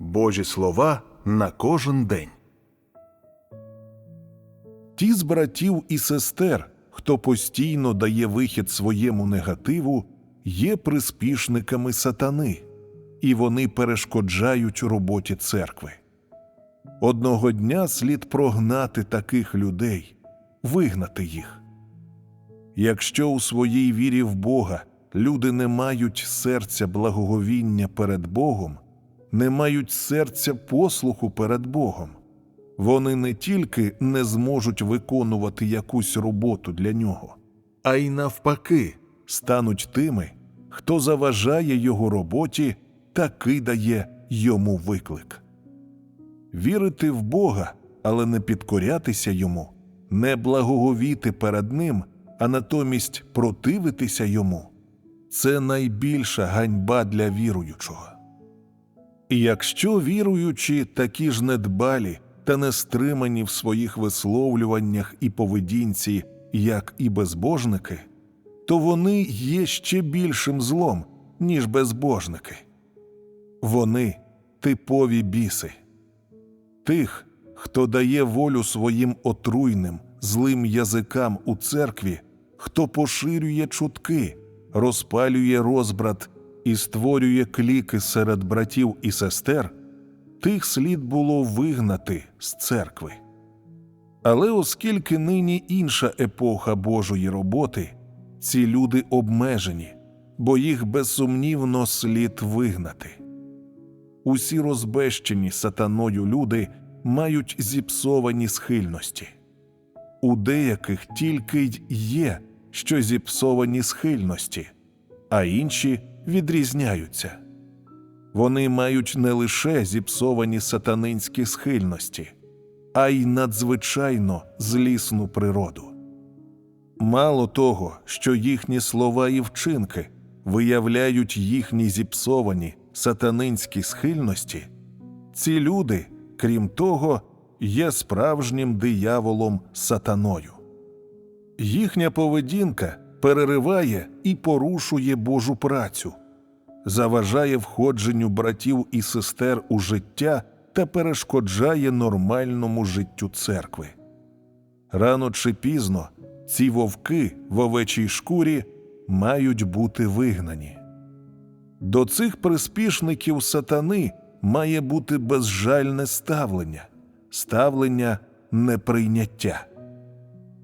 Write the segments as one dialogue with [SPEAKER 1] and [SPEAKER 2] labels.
[SPEAKER 1] Божі слова на кожен день. Ті з братів і сестер, хто постійно дає вихід своєму негативу, є приспішниками сатани, і вони перешкоджають роботі церкви. Одного дня слід прогнати таких людей, вигнати їх. Якщо у своїй вірі в Бога люди не мають серця благоговіння перед Богом, не мають серця послуху перед Богом, вони не тільки не зможуть виконувати якусь роботу для нього, а й навпаки стануть тими, хто заважає його роботі та кидає йому виклик. Вірити в Бога, але не підкорятися йому, не благоговіти перед Ним, а натомість противитися йому це найбільша ганьба для віруючого. Якщо віруючі такі ж недбалі та нестримані в своїх висловлюваннях і поведінці, як і безбожники, то вони є ще більшим злом, ніж безбожники. Вони типові біси. Тих, хто дає волю своїм отруйним, злим язикам у церкві, хто поширює чутки, розпалює розбрат і створює кліки серед братів і сестер, тих слід було вигнати з церкви. Але оскільки нині інша епоха Божої роботи, ці люди обмежені, бо їх безсумнівно слід вигнати. Усі розбещені сатаною люди мають зіпсовані схильності. У деяких тільки й є, що зіпсовані схильності, а інші відрізняються. Вони мають не лише зіпсовані сатанинські схильності, а й надзвичайно злісну природу. Мало того, що їхні слова і вчинки виявляють їхні зіпсовані сатанинські схильності, ці люди, крім того, є справжнім дияволом сатаною. Їхня поведінка перериває і порушує Божу працю, заважає входженню братів і сестер у життя та перешкоджає нормальному життю церкви. Рано чи пізно ці вовки в овечій шкурі мають бути вигнані. До цих приспішників сатани має бути безжальне ставлення, ставлення неприйняття.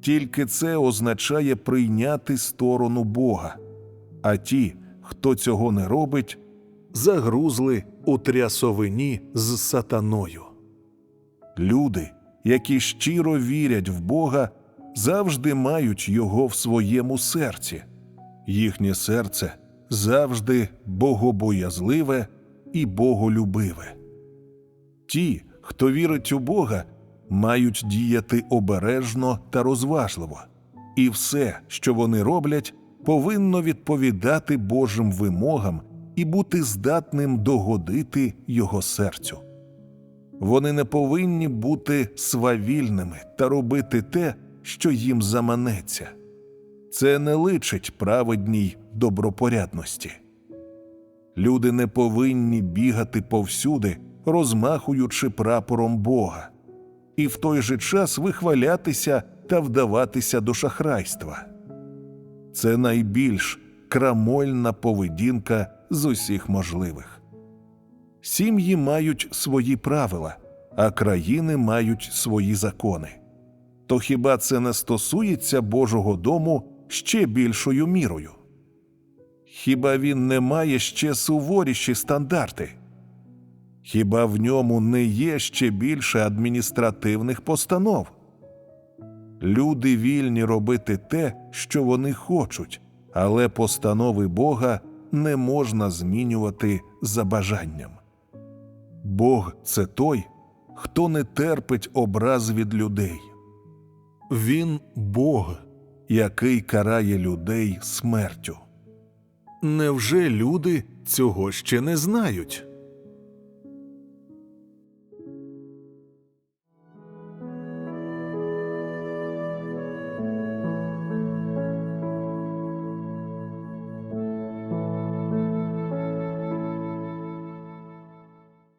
[SPEAKER 1] Тільки це означає прийняти сторону Бога, а ті, хто цього не робить, загрузли у трясовині з сатаною. Люди, які щиро вірять в Бога, завжди мають його в своєму серці. Їхнє серце завжди богобоязливе і боголюбиве. Ті, хто вірить у Бога, мають діяти обережно та розважливо, і все, що вони роблять, повинно відповідати Божим вимогам і бути здатним догодити його серцю. Вони не повинні бути свавільними та робити те, що їм заманеться. Це не личить праведній добропорядності. Люди не повинні бігати повсюди, розмахуючи прапором Бога, і в той же час вихвалятися та вдаватися до шахрайства. Це найбільш крамольна поведінка з усіх можливих. Сім'ї мають свої правила, а країни мають свої закони. То хіба це не стосується Божого дому ще більшою мірою? Хіба він не має ще суворіші стандарти? Хіба в ньому не є ще більше адміністративних постанов? Люди вільні робити те, що вони хочуть, але постанови Бога не можна змінювати за бажанням. Бог це той, хто не терпить образ від людей. Він Бог, який карає людей смертю. Невже люди цього ще не знають?